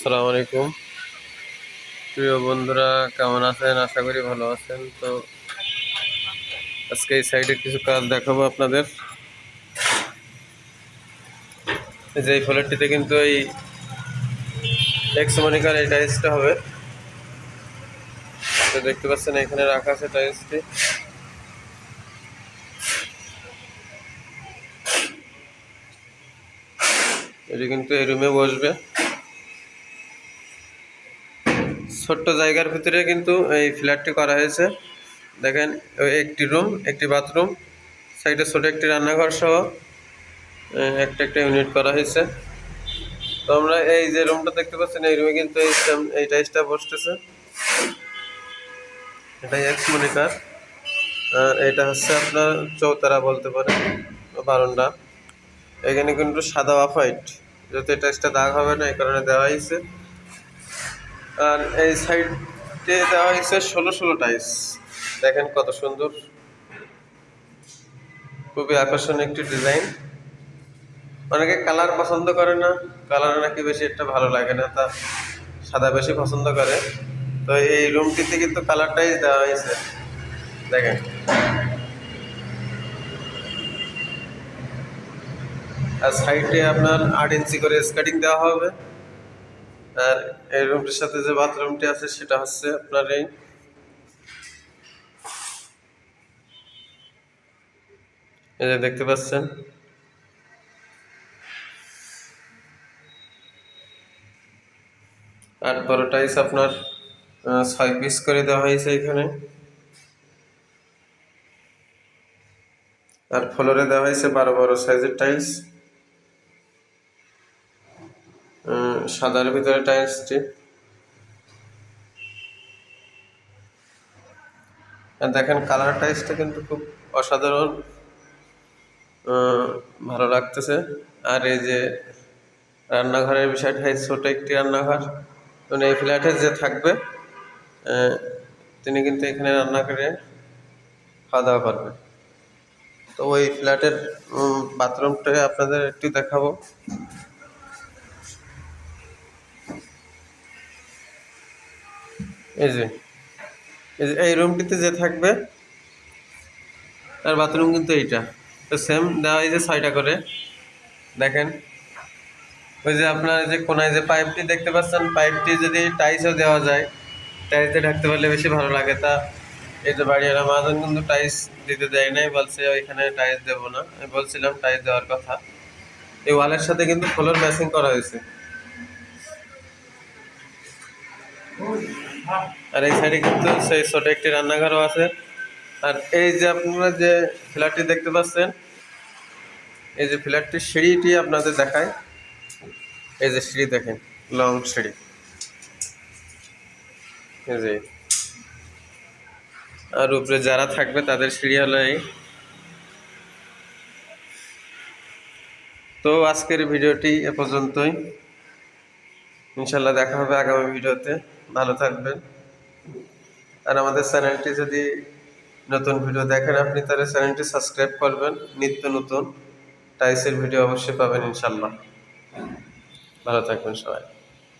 আসসালামু আলাইকুম। প্রিয় বন্ধুরা, কেমন আছেন? আশা করি ভালো আছেন। তো আজকে এই সাইডের কিছু কাজ দেখাবো আপনাদের। যে এই ফ্ল্যাটটিতে কিন্তু এই এক্স মনিকার এই টাইলসটা হবে। তো দেখতে পাচ্ছেন, এখানে রাখা আছে টাইলসটি এটি কিন্তু এই রুমে বসবে। ছোট্ট জায়গার ভিতরে কিন্তু এই ফ্ল্যাটটি করা হয়েছে। দেখেন একটি রুম, একটি বাথরুম, সাইডে ছোট একটি রান্নাঘর সহ একটা একটা ইউনিট করা হয়েছে। তো আমরা এই যে রুমটা দেখতে পাচ্ছেন, এই রুমে কিন্তু এই টাইসটা বসতেছে। এটাই এক্স মনিকার আর এটা হচ্ছে আপনার চৌতারা বলতে পারেন বারন্ডা এখানে কিন্তু সাদা অফ হোয়াইট যাতে টাইসটা দাগ হবে না, এই কারণে দেওয়া হয়েছে। আর এই সাইডে দেওয়া হয়েছে ষোলো ষোলো টাইস দেখেন কত সুন্দর। খুবই আকর্ষণীয় একটি ডিজাইন অনেকে কালার পছন্দ করে না। কালার নাকি বেশি একটা ভালো লাগে না, তা সাদা বেশি পছন্দ করে। তো এই রুমটিতে কিন্তু কালারটাই দেওয়া হয়েছে। দেখেন। আর সাইডে আপনার আট ইঞ্চি করে স্কার্টিং দেওয়া হবে। আর এই রুমটির সাথে যে বাথরুমটি আছে, সেটা হচ্ছে আপনার এই যে দেখতে পাচ্ছেন। আট বারো টাইস আপনার ছয় পিস করে দেওয়া হয়েছে এখানে। আর ফ্লোরে দেওয়া হয়েছে বারো বারো সাইজের টাইলস সাদার ভিতরে টাইলসটি দেখেন কালার টাইলসটা কিন্তু খুব অসাধারণ ভালো লাগতেছে। আর এই যে রান্নাঘরের বিষয়টা ছোট একটি রান্নাঘর মানে এই ফ্ল্যাটে যে থাকবে তিনি কিন্তু এখানে রান্না করে খাওয়া দাওয়া করবে তো ওই ফ্ল্যাটের বাথরুমটা আপনাদের একটু দেখাবো। এই যে, এই রুমটিতে যে থাকবে, তার বাথরুম কিন্তু এইটা। তো সেম দেওয়া এই যে ছয়টা করে। দেখেন, ওই যে আপনার যে কোনায় যে পাইপটি দেখতে পাচ্ছেন পাইপটি যদি টাইসও দেওয়া যায় টাইস ঢাকতে পারলে বেশি ভালো লাগে। তা, এই যে বাড়ির মহাজন কিন্তু টাইস দিতে দেয় নাই, বলছে ওইখানে টাইস দেবো না। আমি বলছিলাম টাইস দেওয়ার কথা। এই ওয়ালের সাথে কিন্তু ফ্লোর ম্যাচিং করা হয়েছে। আর এই সাইডে কিন্তু সেই ছোট একটি রান্নাঘরও আছে। আর এই যে আপনারা যে ফ্ল্যাটটি দেখতে পাচ্ছেন, এই যে ফ্ল্যাটটির সিঁড়িটি আপনাদের দেখায়। এই যে সিঁড়ি দেখেন, লং সিঁড়ি। যে। আর উপরে যারা থাকবে তাদের সিঁড়ি হলো এই। তো আজকের ভিডিওটি এ পর্যন্তই। ইনশাল্লাহ দেখা হবে আগামী ভিডিওতে। ভালো থাকবেন। আর আমাদের চ্যানেলটি যদি নতুন ভিডিও দেখেন আপনি, তাহলে চ্যানেলটি সাবস্ক্রাইব করবেন। নিত্য নতুন টাইসের ভিডিও অবশ্যই পাবেন ইনশাল্লাহ ভালো থাকবেন সবাই।